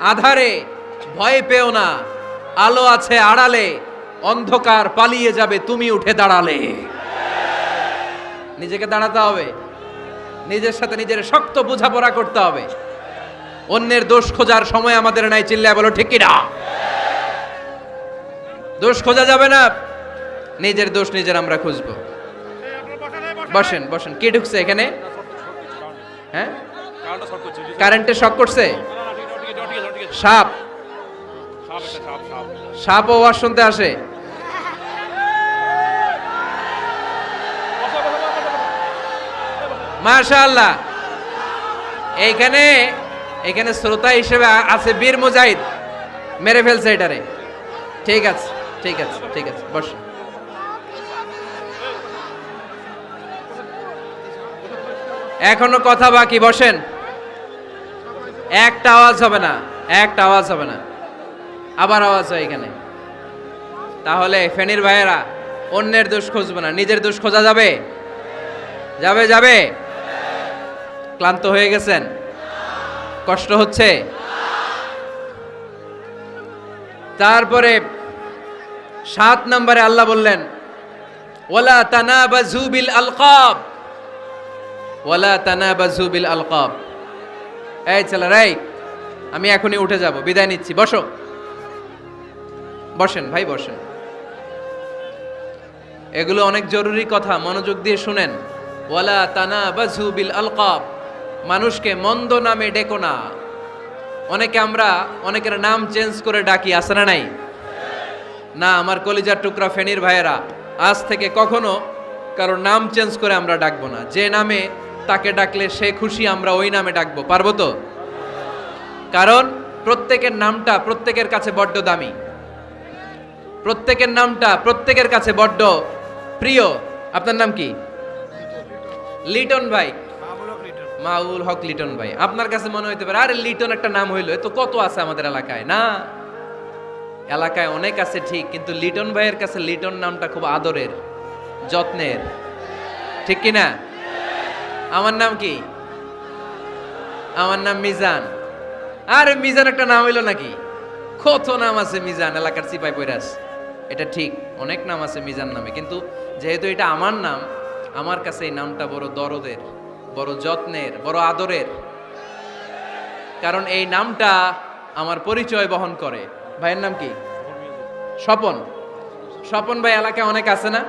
আধারে ভয় পেও না। আলো আছে আড়ালে অন্ধকার পালিয়ে যাবে তুমি উঠে দাঁড়ালে। নিজেকে দাঁড়াতে হবে। নিজের সাথে নিজের শক্ত বোঝাপড়া করতে হবে। অন্যের দোষ খোঁজার সময় আমাদের নাই চিল্লায় বলো ঠিক না দোষ খোঁজা যাবে না। নিজের দোষ নিজের আমরা খুঁজবো। বসেন বসেন কে ঢুকছে এখানে? হ্যাঁ? কারেন্টে শক করছে? সাপ। সাপ ও আওয়াজ শুনতে আসে। মাশাআল্লাহ। এইখানে এখানে শ্রোতা হিসেবে আছে বীর মুজাহিদ। মেরে ফেলছে এটারে। ঠিক আছে ঠিক আছে ঠিক আছে বস। এখনও কথা বাকি বসেন। একটা আওয়াজ হবে না। একটা আওয়াজ হবে না। আবার আওয়াজ হয় এখানে। তাহলে ফেনির ভাইয়েরা, অন্যের দোষ খুঁজবে না। নিজের দোষ খোঁজা যাবে? যাবে যাবে? ক্লান্ত হয়ে গেছেন? কষ্ট হচ্ছে? তারপরে সাত নম্বরে আল্লাহ বললেন ওলা তানাবাজু বিল আলকাব। ওয়ালা তানাবাজু বিল আলকাব। এই ছেলে রাই আমি এখনই উঠে যাব। বিদায় নিচ্ছি। বসো। বসেন, ভাই, বসেন। এগুলো অনেক জরুরি কথা। মনোযোগ দিয়ে শুনেন। ওয়ালা তানাবাজু বিল আলকাব। মানুষকে মন্দ নামে ডেকো না। অনেকে আমরা অনেকের নাম চেঞ্জ করে ডাকি আসে না নাই? না, আমার কলিজার টুকরা ফেনির ভাইয়েরা, আজ থেকে কখনো কারোর নাম চেঞ্জ করে আমরা ডাকবো না। যে নামে তাকে ডাকলে সে খুশি, আমরা ওই নামে ডাকবো। পারব তো? কারণ প্রত্যেকের নামটা প্রত্যেকের কাছে বড্ড দামি। প্রত্যেকের নামটা প্রত্যেকের কাছে বড্ড প্রিয়। আপনার নাম কি? লিটন ভাই। মাউল হক লিটন ভাই। আপনার কাছে মনে হইতে পারে, আরে লিটন একটা নাম হইল, এ তো কত আছে আমাদের এলাকায়, না? এলাকায় অনেক আছে ঠিক, কিন্তু লিটন ভাইয়ের কাছে লিটন নামটা খুব আদরের, যত্নের। ঠিক কি না আমার নাম কি? আমার নাম মিজান। আরে মিজান একটা নাম হইল নাকি? কত নাম আছে মিজান? এলাকার সিপাই পৈরাস। এটা ঠিক, অনেক নাম আছে মিজান নামে, কিন্তু যেহেতু এটা আমার নাম, আমার কাছে এই নামটা বড় দরদের, বড় যত্নের, বড় আদরের। কারণ এই নামটা আমার পরিচয় বহন করে। ভাইয়ের নাম কি? স্বপন। স্বপন ভাই এলাকায় অনেক আছে না?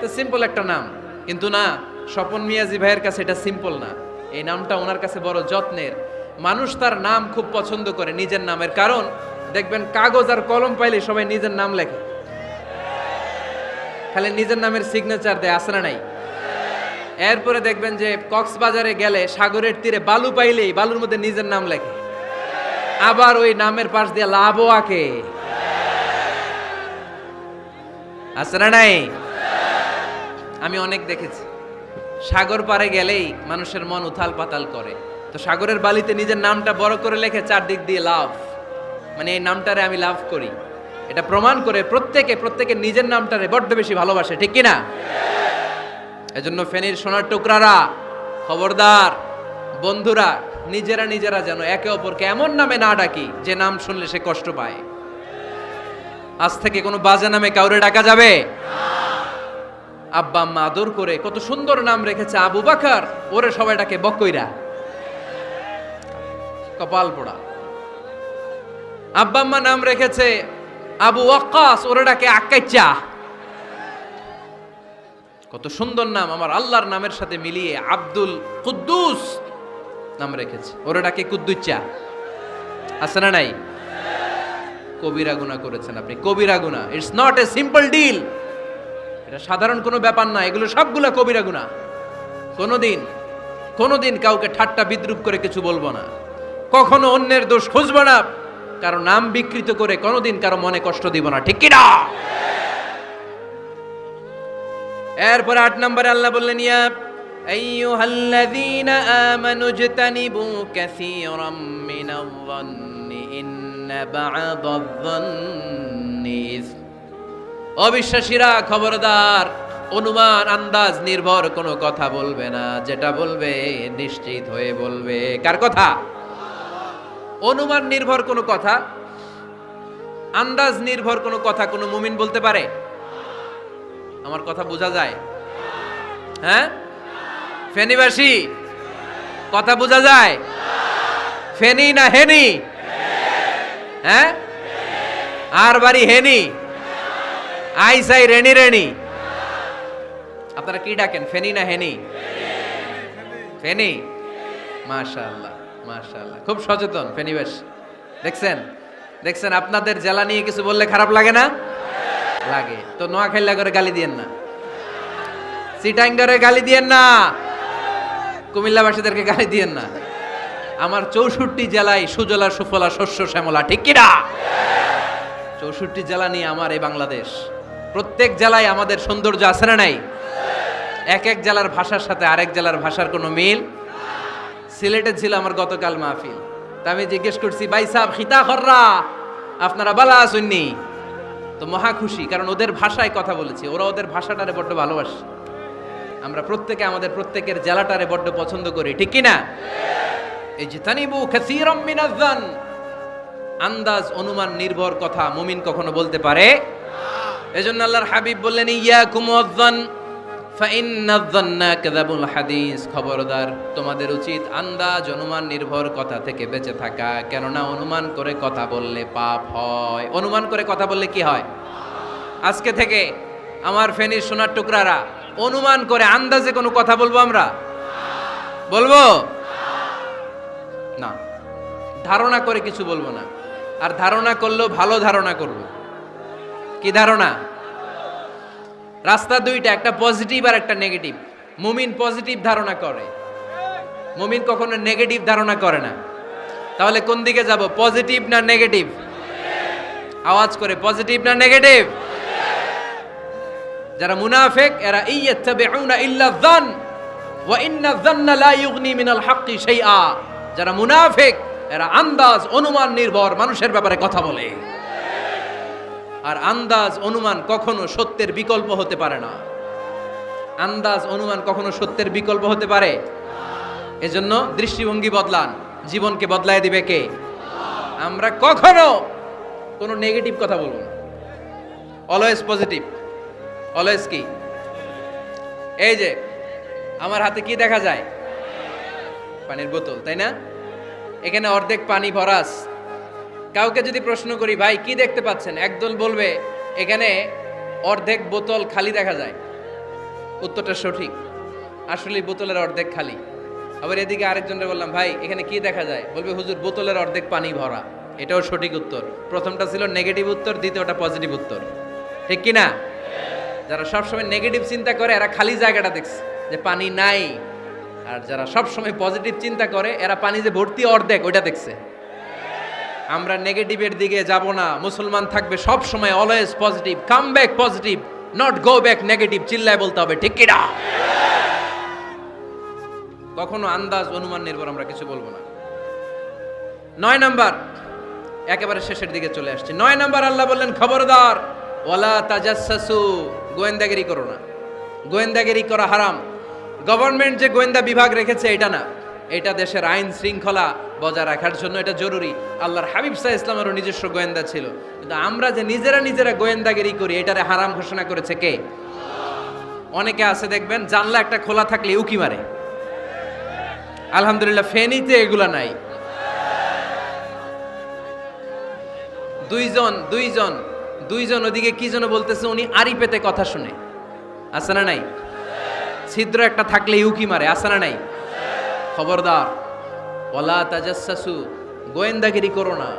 তো সিম্পল একটা নাম। কিন্তু না, স্বপন মিয়াজি ভাইয়ের কাছে এটা সিম্পল না। এই নামটা ওনার কাছে বড় যত্নের মানুষ তার নাম খুব পছন্দ করে নিজের নামের কারণ, দেখবেন কাগজ আর কলম পাইলে সবাই নিজের নাম লেখে। খালি নিজের নামের সিগনেচার দেয় আসে না নাই? এরপরে দেখবেন যে কক্সবাজারে গেলে সাগরের তীরে বালু পাইলেই বালুর মধ্যে নিজের নাম লেখে। আবার ওই নামের পাশ দিয়ে লাভও আঁকে। না নাই? আমি অনেক দেখেছি। সাগর পারে গেলেই মানুষের মন উথাল পাতাল করে। তো সাগরের বালিতে নিজের নামটা বড় করে লেখে চারদিক দিয়ে লাভ। মানে এই নামটারে আমি লাভ করি। এটা প্রমাণ করে প্রত্যেকে প্রত্যেকে নিজের নামটারে বড্ড বেশি ভালোবাসে, ঠিক কিনা? এজন্য ফেনীর সোনার টুকরারা, খবরদার, বন্ধুরা, নিজেরা নিজেরা যেন একে অপরকে এমন নামে না ডাকি, যে নাম শুনলে সে কষ্ট পায়। আজ থেকে কোনো বাজে নামে কাউরে ডাকা যাবে? আব্বা আম্মা আদর করে কত সুন্দর নাম রেখেছে আবু বাকার, ওরে সবাই ডাকে বকইরা। কপাল পোড়া। আব্বা নাম রেখেছে আবু ওয়াক্কাস, ওরে ডাকে আক্কাইচা কত সুন্দর নাম, আমার আল্লাহর নামের সাথে মিলিয়ে আব্দুল কুদ্দুস নাম রেখেছে। ওরে ডাকে কুদ্দুচ্চা। আছে না নাই? কবিরা গুণা করেছেন আপনি, কবিরা গুণা it's not a simple deal এটা সাধারণ কোনো ব্যাপার না, এগুলো সবগুলা কবিরা গুণা কোনোদিন কোনোদিন কাউকে ঠাট্টা বিদ্রুপ করে কিছু বলব না। কখনো অন্যের দোষ খুঁজবো না। কারও নাম বিকৃত করে কোনোদিন কারও মনে কষ্ট দিব না, ঠিক কিনা? এরপরে আট নম্বরে আল্লাহ বললেন, ইয়া আইয়ুহাল্লাযীনা আমানু ইজতানিবু কাসীরাম মিনায-যন্নি ইন্না বা'দায-যন্নি ইস- অবিশ্বাসীরা, খবরদার, অনুমান, আন্দাজ, নির্ভর, কোনো কথা বলবে না। যেটা বলবে, নিশ্চিত হয়ে বলবে। কার কথা? অনুমান নির্ভর কোনো কথা, আন্দাজ নির্ভর কোনো কথা কোনো মুমিন বলতে পারে? আমার কথা বোঝা যায়? হ্যাঁ? ফেনীবাসী, কথা বোঝা যায়? ফেনি না হেনি? হ্যাঁ? আর বাড়ি হেনি? আই সাই রেনি রেনি আপনারা কি ডাকেন? ফেনি না হেনি? ফেনি? মাশাআল্লাহ। মাশাআল্লাহ। খুব সচেতন, ফেনিবাসী। দেখছেন? দেখছেন? আপনাদের জেলা নিয়ে কিছু বললে খারাপ লাগে না? লাগে। তো নোয়াখাইলা করে গালি দিয়েন না। সিটাঙ্গারে গালি দিয়েন না। কুমিল্লাবাসীদেরকে গালি দিয়েন না। আমার চৌষট্টি জেলায় সুজলা, সুফলা, শস্য, শ্যামলা, ঠিক কিনা চৌষট্টি জেলা নিয়ে আমার এই বাংলাদেশ। প্রত্যেক জেলায় আমাদের সৌন্দর্য আছে না নাই? এক এক জেলার ভাষার সাথে আরেক জেলার ভাষার কোনো মিল সিলেটে ছিল আমার গতকাল মাহফিল। তা আমি জিজ্ঞেস করছি, ভাই সাহেব, খিতা খররা? আপনারা বালা আসুননি তো মহা খুশি, কারণ ওদের ভাষায় কথা বলেছি। ওরা ওদের ভাষাটারে বড্ড ভালোবাসে। আমরা প্রত্যেকে আমাদের প্রত্যেকের জেলাটারে বড্ড পছন্দ করি, ঠিক কি না? এই যে তানিবু কাসীরাম মিনাজ্জান আন্দাজ, অনুমান, নির্ভর কথা মুমিন কখনো বলতে পারে? এজন্য আল্লাহর হাবিব বললেন ফাইন্নাজ্জান্না কাযাবুল হাদিস, খবরদার, তোমাদের উচিত আন্দাজ, অনুমান, নির্ভর কথা থেকে বেঁচে থাকা। কেননা অনুমান করে কথা বললে পাপ হয়। অনুমান করে কথা বললে কি হয়? আজকে থেকে আমার ফেনীর সোনার টুকরারা, অনুমান করে আন্দাজে কোনো কথা বলব আমরা? বলব? না। ধারণা করে কিছু বলব না। আর ধারণা করলেও ভালো ধারণা করব। কি ধারণা? রাস্তা দুইটা, একটা পজিটিভ আর একটা নেগেটিভ মুমিন পজিটিভ ধারণা করে। মুমিন কখনো নেগেটিভ ধারণা করে না। তাহলে কোন দিকে যাব? পজিটিভ না নেগেটিভ আওয়াজ করে পজিটিভ না নেগেটিভ যারা মুনাফেক, এরা ইয়াত্তাবিউনা ইল্লা যান, ওয়া ইন্না যান্না লা ইউগনি মিনাল হাক্কি শাইআ। যারা মুনাফেক, এরা আন্দাজ, অনুমান নির্ভর, মানুষের ব্যাপারে কথা বলে। আর আন্দাজ অনুমান কখনো সত্যের বিকল্প হতে পারে না। আন্দাজ অনুমান কখনো সত্যের বিকল্প হতে পারে? এজন্য দৃষ্টিভঙ্গি বদলান। জীবনকে বদলায় দিবে কে? আমরা কখনো কোনো নেগেটিভ কথা বলব না। অলওয়েজ পজিটিভ অলওয়েজ কি? এই যে, আমার হাতে কি দেখা যায়? পানির বোতল, তাই না? এখানে অর্ধেক পানি ভরাস। কাউকে যদি প্রশ্ন করি, ভাই, কি দেখতে পাচ্ছেন? একদল বলবে, এখানে অর্ধেক বোতল খালি দেখা যায়। উত্তরটা সঠিক। আসলে বোতলের অর্ধেক খালি। আবার এদিকে আরেকজনকে বললাম, ভাই, এখানে কি দেখা যায়? বলবে, হুজুর, বোতলের অর্ধেক পানি ভরা। এটাও সঠিক উত্তর। প্রথমটা ছিল নেগেটিভ উত্তর, দ্বিতীয়টা পজিটিভ উত্তর। ঠিক কি না? যারা সবসময় নেগেটিভ চিন্তা করে, এরা খালি জায়গাটা দেখছে, যে পানি নাই। আর যারা সবসময় পজিটিভ চিন্তা করে, এরা পানি যে ভর্তি অর্ধেক, ওইটা দেখছে। আমরা নেগেটিভের দিকে যাব না। মুসলমান থাকবে সব সময় always positive come back positive not go back negative চিল্লায় বলতে হবে, ঠিক কিনা? কখনো আন্দাজ, অনুমান নির্ভর আমরা কিছু বলব না। নয় নাম্বার, একেবারে শেষের দিকে চলে আসছে। নয় নাম্বার আল্লাহ বললেন, খবরদার, ওয়ালা তাজাসসু গোয়েন্দাগিরি করো না। গোয়েন্দাগিরি করা হারাম। গভর্নমেন্ট যে গোয়েন্দা বিভাগ রেখেছে, এটা না। এটা দেশের আইন শৃঙ্খলা বজায় রাখার জন্য এটা জরুরি। আল্লাহর হাবিব সাহা ইসলামেরও নিজস্ব গোয়েন্দা ছিল। কিন্তু আমরা যে নিজেরা নিজেরা গোয়েন্দাগিরি করি, এটারে হারাম ঘোষণা করেছে কে? অনেকে আছে, দেখবেন, জানলা একটা খোলা থাকলে উকি মারে। আলহামদুলিল্লাহ, ফেনীতে এগুলা নাই। দুইজন দুইজন দুইজন ওদিকে কি যেন বলতেছে, উনি আড়ি পেতে কথা শুনে। আছে না নাই? ছিদ্র একটা থাকলে উকি মারে, আছে না নাই? খবরদার। ওলা তাজাসু গোয়েন্দাগিরি করো না।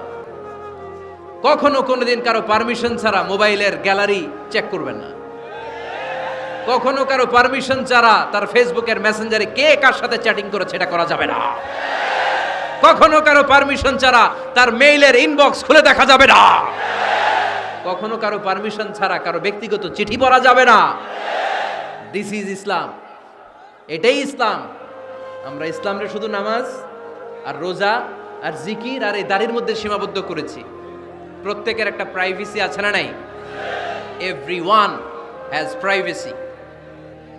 কখনো কোনোদিন কারও পারমিশন ছাড়া মোবাইলের গ্যালারি চেক করবেন না। কখনো কারও পারমিশন ছাড়া তার ফেসবুকের মেসেঞ্জারে কে কার সাথে চ্যাটিং করেছে এটা করা যাবে না। কখনো কারও পারমিশন ছাড়া তার মেইলের ইনবক্স খুলে দেখা যাবে না। কখনো কারও পারমিশন ছাড়া কারও ব্যক্তিগত চিঠি পড়া যাবে না। দিস ইজ ইসলাম এটাই ইসলাম আমরা ইসলামরে শুধু নামাজ আর রোজা আর জিকির আর এই দাড়ির মধ্যে সীমাবদ্ধ করেছি। প্রত্যেকের একটা প্রাইভেসি আছে না নাই? Every one has privacy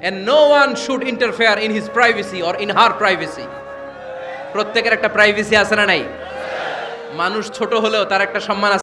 and no one should interfere in his privacy or in her privacy প্রত্যেকের একটা প্রাইভেসি আছে না নাই? মানুষ ছোট হলেও তার একটা সম্মান আছে।